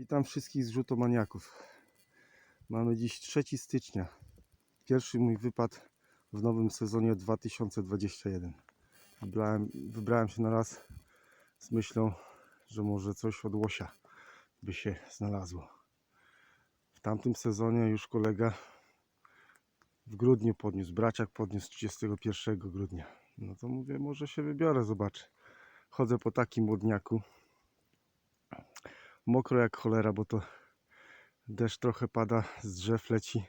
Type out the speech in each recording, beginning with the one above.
Witam wszystkich zrzutomaniaków. Mamy dziś 3 stycznia. Pierwszy mój wypad w nowym sezonie 2021. Wybrałem, wybrałem się na raz z myślą, że może coś od łosia by się znalazło. W tamtym sezonie już kolega w grudniu podniósł, braciak podniósł 31 grudnia. No to mówię, może się wybiorę, zobaczę. Chodzę po takim młodniaku. Mokro jak cholera, bo to deszcz trochę pada, z drzew leci.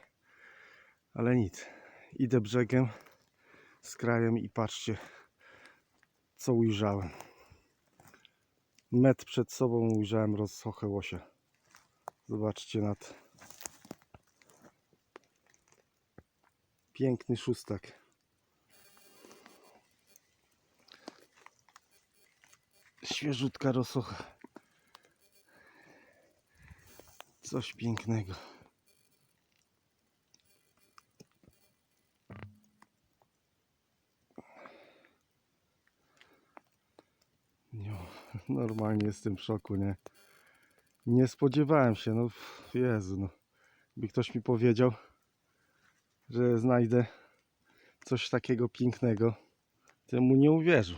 Ale nic. Idę brzegiem z krajem i patrzcie, co ujrzałem. Metr przed sobą ujrzałem rozsochę łosia. Zobaczcie nad piękny szóstak. Świeżutka rosocha. Coś pięknego. No, normalnie jestem w szoku, nie? Nie spodziewałem się, no Jezu, no. By ktoś mi powiedział, że znajdę coś takiego pięknego, to ja mu nie uwierzył.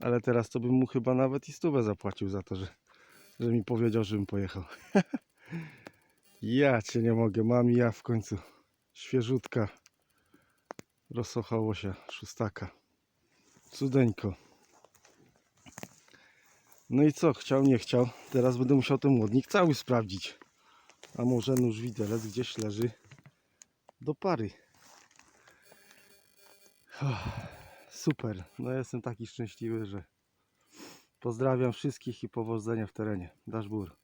Ale teraz to bym mu chyba nawet i stówę zapłacił za to, że, że mi powiedział, żebym pojechał. ja cię nie mogę, mam ja w końcu. Świeżutka. Rosocha łosia, szóstaka. Cudeńko. No i co, chciał, nie chciał. Teraz będę musiał ten młodnik cały sprawdzić. A może nóż widelec gdzieś leży do pary. Super. No jestem taki szczęśliwy, że pozdrawiam wszystkich i powodzenia w terenie. Dasz bór.